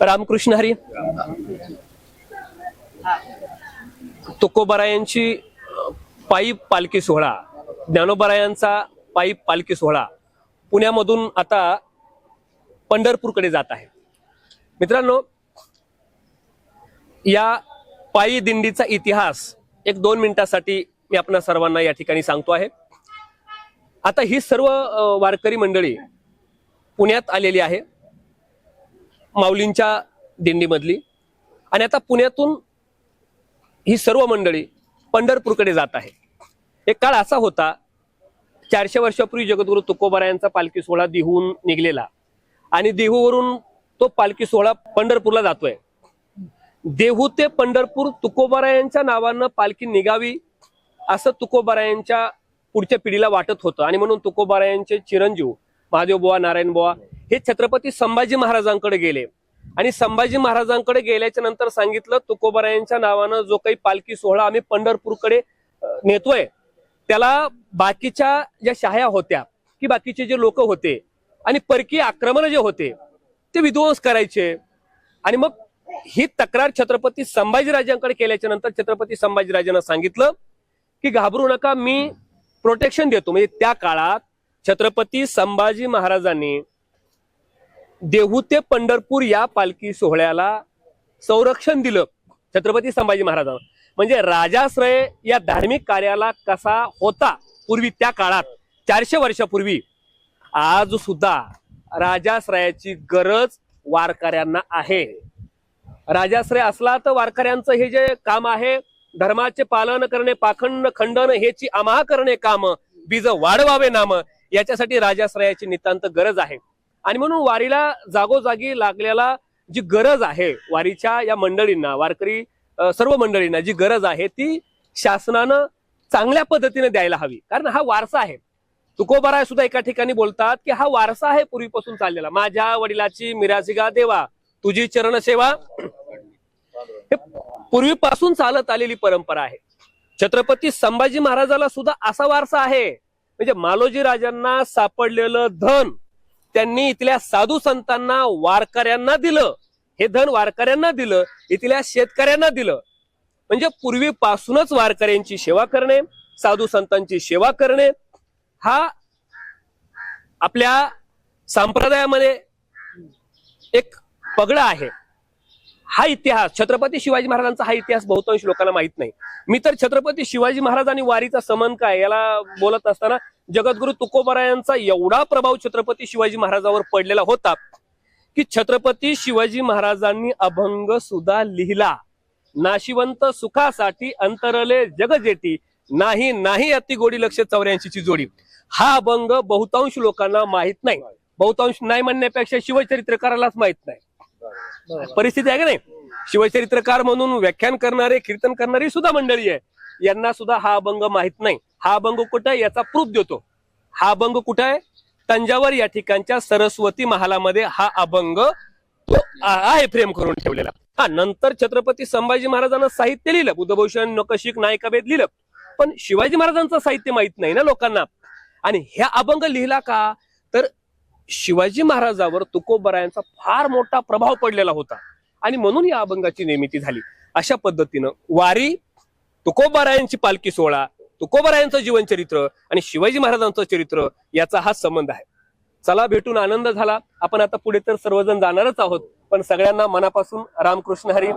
रामकृष्ण हरी. तुकोबरायांची पायी पालखी सोहळा. ज्ञानोबरायांचा पायी पालखी सोहळा पुण्यामधून आता पंढरपूरकडे जात आहे. मित्रांनो या पायी दिंडीचा इतिहास एक दोन मिनिटासाठी मी आपणा सर्वांना या ठिकाणी सांगतो आहे. आता ही सर्व वारकरी मंडळी पुण्यात आलेली आहे. माऊलींच्या दिंडीमधली. आणि आता पुण्यातून ही सर्व मंडळी पंढरपूरकडे जात आहे एक काळ असा होता चारशे वर्षापूर्वी जगद्गुरु तुकोबारायांचा पालखी सोहळा दिहून निघलेला. आणि देहूवरून तो पालखी सोहळा पंढरपूरला जातोय. देहू ते पंढरपूर तुकोबारायांच्या नावानं पालखी निघावी असं तुकोबारायांच्या पुढच्या पिढीला वाटत होतं. आणि म्हणून तुकोबारायांचे चिरंजीव महादेव बुवा नारायण बुवा हे छत्रपती संभाजी महाराजांकडे गेले. आणि संभाजी महाराजांकडे गेल्याच्यानंतर सांगितलं तुकोबरायांच्या नावानं जो काही पालखी सोहळा आम्ही पंढरपूरकडे नेतोय त्याला बाकीच्या ज्या शाह्या होत्या की बाकीचे जे लोक होते आणि परकीय आक्रमण जे होते ते विध्वंस करायचे. आणि मग ही तक्रार छत्रपती संभाजीराजांकडे केल्याच्यानंतर छत्रपती संभाजीराजांना सांगितलं की घाबरू नका मी प्रोटेक्शन देतो. म्हणजे त्या काळात छत्रपती संभाजी महाराजांनी देहू ते पंढरपूर या पालखी सोहळ्याला संरक्षण दिलं छत्रपती संभाजी महाराजांना म्हणजे राजाश्रय या धार्मिक कार्याला कसा होता पूर्वी त्या काळात चारशे वर्षापूर्वी आज सुद्धा राजाश्रयाची गरज वारकऱ्यांना आहे. राजाश्रय असला तर वारकऱ्यांचं हे जे काम आहे धर्माचे पालन करणे पाखंड खंडन हेची अमाह करणे काम बीज वाढवावे नाम याच्यासाठी राजाश्रयाची नितांत गरज आहे. आणि म्हणून वारीला जागोजागी लागलेला जी गरज आहे वारीच्या या मंडळींना वारकरी सर्व मंडळींना जी गरज आहे ती शासनानं चांगल्या पद्धतीने द्यायला हवी. कारण हा वारसा आहे. तुकोबाराय सुद्धा एका ठिकाणी बोलतात की हा वारसा आहे पूर्वीपासून चाललेला. माझ्या वडिलाची मिरासिगा देवा तुझी चरण सेवा हे पूर्वीपासून चालत आलेली परंपरा आहे. छत्रपती संभाजी महाराजाला सुद्धा असा वारसा आहे. म्हणजे मालोजी राजांना सापडलेलं धन त्यांनी इथल्या साधू संतांना वारकऱ्यांना दिलं. हे धन वारकऱ्यांना दिलं इथल्या शेतकऱ्यांना दिलं. म्हणजे पूर्वीपासूनच वारकऱ्यांची सेवा करणे साधू संतांची सेवा करणे हा आपल्या संप्रदायामध्ये एक पगडा आहे. हा इतिहास छत्रपती शिवाजी महाराजांचा हा इतिहास बहुतांश लोकांना माहीत नाही. मी तर छत्रपती शिवाजी महाराज आणि वारीचा समन काय याला बोलत असताना जगद्गुरु तुकोबारायांचा एवढा प्रभाव छत्रपती शिवाजी महाराजावर पडलेला होता की छत्रपती शिवाजी महाराजांनी अभंग सुद्धा लिहिला. नाशिवंत सुखासाठी अंतरले जगजेटी नाही नाही अति गोडी लक्ष चौऱ्याऐंशीची जोडी. हा अभंग बहुतांश लोकांना माहीत नाही. बहुतांश नाही म्हणण्यापेक्षा शिवचरित्रकारालाच माहीत नाही. परिस्थिती आहे का नाही? शिवचरित्रकार म्हणून व्याख्यान करणारे कीर्तन करणारी सुद्धा मंडळी आहे. यांना सुद्धा हा अभंग माहीत नाही. हा अभंग कुठं आहे? याचा प्रूफ देतो. हा अभंग कुठं आहे? तंजावर या ठिकाणच्या सरस्वती महालामध्ये हा अभंग आहे फ्रेम करून ठेवलेला. हा नंतर छत्रपती संभाजी महाराजांना साहित्य लिहिलं. बुद्धभूषण नकशिक नायकाभेद लिहिलं. पण शिवाजी महाराजांचं साहित्य माहीत नाही ना लोकांना. आणि ह्या अभंग लिहिला का? तर शिवाजी महाराजावर तुकोबरायांचा फार मोठा प्रभाव पडलेला होता. आणि म्हणून या अभंगाची निर्मिती झाली. अशा पद्धतीनं वारी तुकोबारायांची पालखी सोहळा तुकोबारायांचं जीवनचरित्र आणि शिवाजी महाराजांचं चरित्र याचा हा संबंध आहे. चला भेटून आनंद झाला. आपण आता पुढे तर सर्वजण जाणारच आहोत पण सगळ्यांना मनापासून रामकृष्ण हरी.